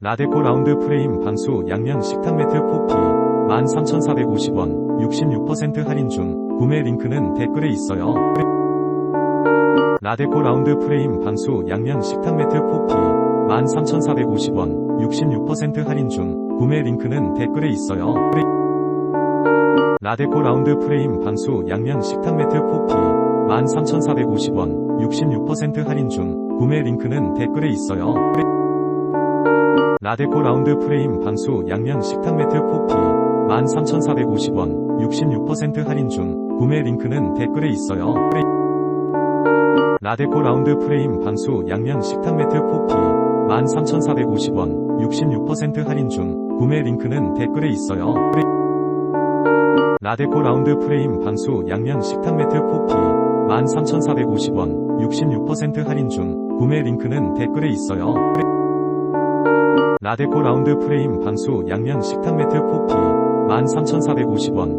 라데코 라운드 프레임 방수 양면 식탁 매트 포피 13,450원 66% 할인 중 구매 링크는 댓글에 있어요. 라데코 라운드 프레임 방수 양면 식탁 매트 포피 13,450원 66% 할인 중 구매 링크는 댓글에 있어요. 라데코 라운드 프레임 방수 양면 식탁 매트 포피 13,450원 66% 할인 중 구매 링크는 댓글에 있어요. 라데코 라운드 프레임 방수 양면 식탁 매트 포피 13,450원 66% 할인 중 구매 링크는 댓글에 있어요. 라데코 라운드 프레임 방수 양면 식탁 매트 포피 13,450원 66% 할인 중 구매 링크는 댓글에 있어요. 라데코 라운드 프레임 방수 양면 식탁 매트 포피 13,450원 66% 할인 중 구매 링크는 댓글에 있어요. 라데코 라운드 프레임 방수 양면 식탁 매트 포피 13,450원